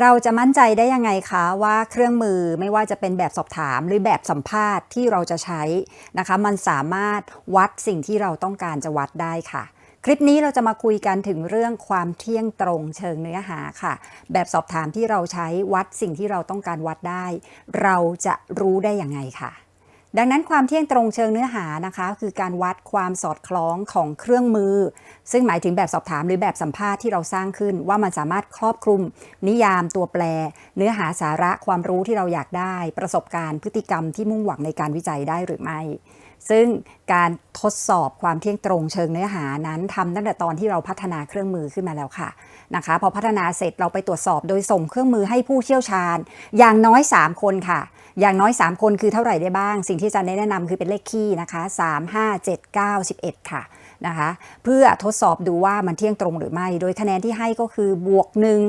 เราจะมั่นใจได้ยังไงคะว่าเครื่องมือไม่ว่าจะเป็นแบบสอบถามหรือแบบสัมภาษณ์ที่เราจะใช้นะคะ มันสามารถวัดสิ่งที่เราต้องการจะวัดได้ค่ะ คลิปนี้เราจะมาคุยกันถึงเรื่องความเที่ยงตรงเชิงเนื้อหาค่ะ แบบสอบถามที่เราใช้วัดสิ่งที่เราต้องการวัดได้ เราจะรู้ได้ยังไงค่ะ ดังนั้นความเที่ยงตรงเชิงเนื้อหานะคะ คือการวัดความสอดคล้องของเครื่องมือ ซึ่งหมายถึงแบบสอบถามหรือแบบสัมภาษณ์ที่เราสร้างขึ้น ว่ามันสามารถครอบคลุม นิยามตัวแปร เนื้อหาสาระความรู้ที่เราอยากได้ ประสบการณ์พฤติกรรมที่มุ่งหวังในการวิจัยได้หรือไม่ ซึ่งการทดสอบความเที่ยงตรงเชิงเนื้อหานั้นทำตั้งแต่ตอนที่เราพัฒนาเครื่องมือขึ้นมาแล้วค่ะนะคะ พอพัฒนาเสร็จเราไปตรวจสอบโดยส่งเครื่องมือให้ผู้เชี่ยวชาญ อย่างน้อย 3 คนค่ะ อย่างน้อย 3 คนคือเท่าไหร่ได้บ้าง สิ่งที่อาจารย์แนะนำคือเป็นเลขคี่นะคะ 3 5 7 9 11 ค่ะนะคะเพื่อทดสอบดูว่ามันเที่ยงตรงหรือไม่ โดยคะแนนที่ให้ก็คือบวก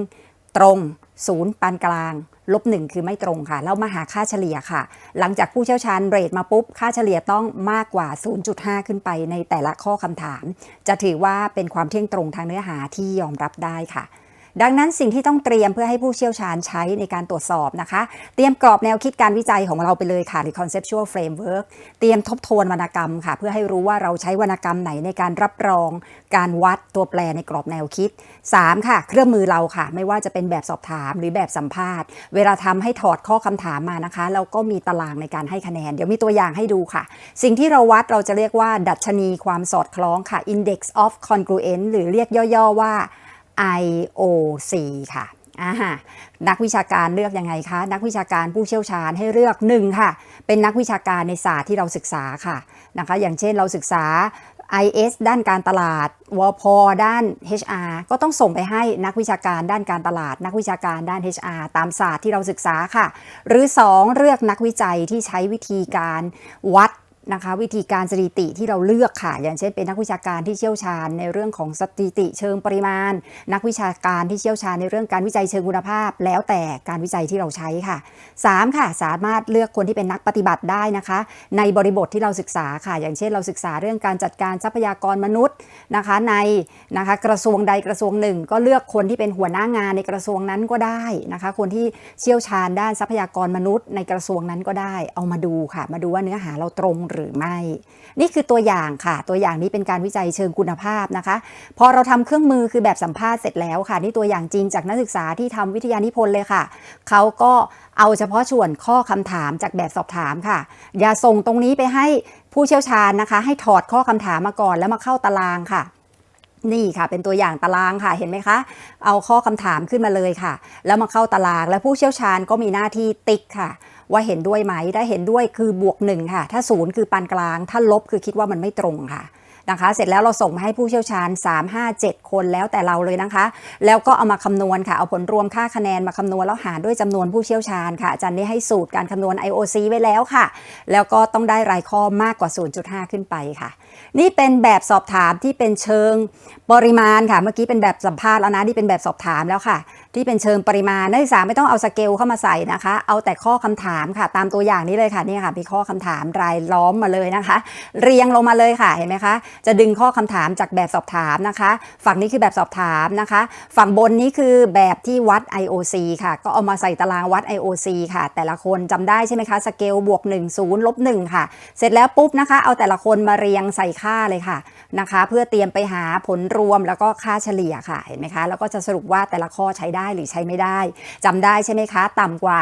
1 ตรง 0ปานกลาง ลบ1คือไม่ตรงค่ะแล้วมาหาค่าเฉลี่ยค่ะ หลังจากผู้เชี่ยวชาญเรทมาปุ๊บ ค่าเฉลี่ยต้องมากกว่า 0.5 ขึ้นไปในแต่ละข้อคำถาม จะถือว่าเป็นความเที่ยงตรงทางเนื้อหาที่ยอมรับได้ค่ะ ดังนั้นสิ่งที่ต้องเตรียมเพื่อให้ผู้เชี่ยวชาญใช้ในการตรวจสอบนะคะ เตรียมกรอบแนวคิดการวิจัยของเราไปเลยค่ะหรือ conceptual framework เตรียมทบทวนวรรณกรรมค่ะ เพื่อให้รู้ว่าเราใช้วรรณกรรมไหนในการรับรอง การวัดตัวแปรในกรอบแนวคิด 3 ค่ะ เครื่องมือเราค่ะ ไม่ว่าจะเป็นแบบสอบถามหรือแบบสัมภาษณ์ เวลาทำให้ถอดข้อคำถามมานะคะ เราก็มีตารางในการให้คะแนน เดี๋ยวมีตัวอย่างให้ดูค่ะ สิ่งที่เราวัดเราจะเรียกว่า ดัชนีความสอดคล้องค่ะ index of congruence หรือเรียกย่อๆว่า IOC ค่ะอ่านักวิชาการเลือกยังไงคะ นักวิชาการผู้เชี่ยวชาญให้เลือกหนึ่งค่ะ เป็นนักวิชาการในศาสตร์ที่เราศึกษาค่ะนะคะ อย่างเช่นเราศึกษา IS ด้านการตลาดวพด้าน HR ก็ต้องส่งไปให้นักวิชาการด้านการตลาด นักวิชาการด้าน HR ตามศาสตร์ที่เราศึกษาค่ะ หรือ 2 เลือกนักวิจัยที่ใช้วิธีการวัด นะคะ วิธีการสถิติที่เราเลือกค่ะ อย่างเช่นเป็นนักวิชาการที่เชี่ยวชาญในเรื่องของสถิติเชิงปริมาณ นักวิชาการที่เชี่ยวชาญในเรื่องการวิจัยเชิงคุณภาพ แล้วแต่การวิจัยที่เราใช้ค่ะ 3 ค่ะ สามารถเลือกคนที่เป็นนักปฏิบัติได้นะคะ ในบริบทที่เราศึกษาค่ะ อย่างเช่นเราศึกษาเรื่องการจัดการทรัพยากรมนุษย์นะคะ ในนะคะกระทรวงใดกระทรวงหนึ่ง ก็เลือกคนที่เป็นหัวหน้างานในกระทรวงนั้นก็ได้นะคะ คนที่เชี่ยวชาญด้านทรัพยากรมนุษย์ ในกระทรวงนั้นก็ได้ เอามาดูค่ะ มาดูว่าเนื้อหาเราตรงหรือไม่ นี่คือตัวอย่างค่ะ ตัวอย่างนี้เป็นการวิจัยเชิงคุณภาพนะคะ พอเราทำเครื่องมือคือแบบสัมภาษณ์เสร็จแล้วค่ะ นี่ตัวอย่างจริงจากนักศึกษาที่ทำวิทยานิพนธ์เลยค่ะ เขาก็เอาเฉพาะส่วนข้อคำถามจากแบบสอบถามค่ะ อย่าส่งตรงนี้ไปให้ผู้เชี่ยวชาญนะคะ ให้ถอดข้อคำถามมาก่อนแล้วมาเข้าตารางค่ะนี่ค่ะเป็นตัวอย่างตารางค่ะเห็นไหมคะ เอาข้อคำถามขึ้นมาเลยค่ะ แล้วมาเข้าตาราง แล้วผู้เชี่ยวชาญก็มีหน้าที่ติ๊กค่ะ ว่าเห็นด้วยไหมถ้าเห็นด้วยคือบวกหนึ่งค่ะ ถ้าศูนย์คือปานกลาง ถ้าลบคือคิดว่ามันไม่ตรงค่ะนะคะ เสร็จแล้วเราส่งมาให้ผู้เชี่ยวชาญ 3 5 7 คนแล้วแต่เราเลยนะคะ แล้วก็เอามาคำนวณค่ะ เอาผลรวมค่าคะแนนมาคำนวณแล้วหารด้วยจำนวนผู้เชี่ยวชาญค่ะอาจารย์ได้ให้สูตรการคำนวณ IOC ไว้แล้วค่ะ แล้วก็ต้องได้รายข้อมากกว่า 0.5 ขึ้นไปค่ะ นี่เป็นแบบสอบถามที่เป็นเชิงปริมาณค่ะ เมื่อกี้เป็นแบบสัมภาษณ์แล้วนะ นี่เป็นแบบสอบถามแล้วค่ะ ที่เป็นเชิงปริมาณนักศึกษาไม่ต้องเอาสเกลเข้ามาใส่นะคะ เอาแต่ข้อคำถามค่ะ ตามตัวอย่างนี้เลยค่ะนี่ค่ะมีข้อคำถามรายล้อมมาเลยนะคะ เรียงลงมาเลยค่ะเห็นไหมคะ จะดึงข้อคำถามจากแบบสอบถามนะคะ ฝั่งนี้คือแบบสอบถามนะคะ ฝั่งบนนี้คือแบบที่วัด IOC ค่ะ ก็เอามาใส่ตารางวัด IOC ค่ะ แต่ละคนจำได้ใช่ไหมคะสเกลบวก1 0ลบ1ค่ะ เสร็จแล้วปุ๊บนะคะ เอาแต่ละคนมาเรียงใส่ค่าเลยค่ะนะคะ เพื่อเตรียมไปหาผลรวมแล้วก็ค่าเฉลี่ยค่ะเห็นไหมคะแล้วก็จะสรุปว่าแต่ละข้อใช้ได้ได้หรือใช้ไม่ได้จำได้ใช่ไหมคะ ต่ำกว่า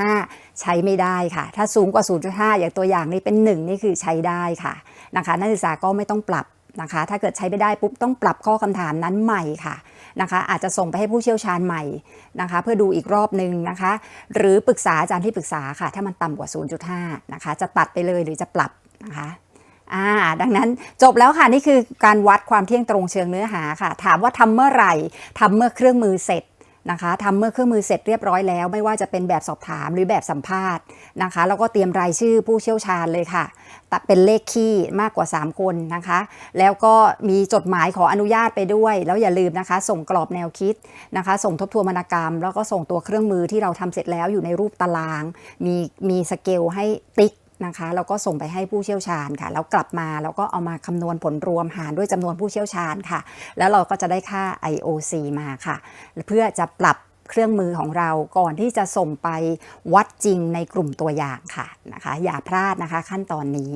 0.5 ใช้ไม่ได้ค่ะ ถ้าสูงกว่า 0.5 อย่างตัวอย่างนี้เป็น 1 นี่คือใช้ได้ค่ะนะคะนักศึกษาก็ไม่ต้องปรับนะคะ ถ้าเกิดใช้ไม่ได้ปุ๊บต้องปรับข้อคำถามนั้นใหม่ค่ะนะคะ อาจจะส่งไปให้ผู้เชี่ยวชาญใหม่นะคะ เพื่อดูอีกรอบหนึ่งนะคะ หรือปรึกษาอาจารย์ที่ปรึกษาค่ะ ถ้ามันต่ำกว่า 0.5 นะคะ จะตัดไปเลยหรือจะปรับนะคะอ่าดังนั้นจบแล้วค่ะ นี่คือการวัดความเที่ยงตรงเชิงเนื้อหาค่ะ ถามว่าทำเมื่อไหร่ทำเมื่อเครื่องมือเสร็จ นะคะทำเมื่อเครื่องมือเสร็จเรียบร้อยแล้ว ไม่ว่าจะเป็นแบบสอบถามหรือแบบสัมภาษณ์นะคะแล้วก็เตรียมรายชื่อผู้เชี่ยวชาญเลยค่ะตัดเป็นเลขคี่มากกว่า 3 คนนะคะ แล้วก็มีจดหมายขออนุญาตไปด้วย แล้วอย่าลืมนะคะ ส่งกรอบแนวคิดนะคะ ส่งทบทวนวรรณกรรม แล้วก็ส่งตัวเครื่องมือที่เราทำเสร็จแล้วอยู่ในรูปตาราง มีมีสเกลให้ติ๊ก นะคะแล้วก็ส่งไปให้ผู้เชี่ยวชาญค่ะแล้วกลับมาแล้วก็เอามาคำนวณผลรวมหารด้วยจำนวนผู้เชี่ยวชาญค่ะ แล้วเราก็จะได้ค่า IOC มาค่ะ เพื่อจะปรับเครื่องมือของเราก่อนที่จะส่งไปวัดจริงในกลุ่มตัวอย่างค่ะนะคะ อย่าพลาดนะคะขั้นตอนนี้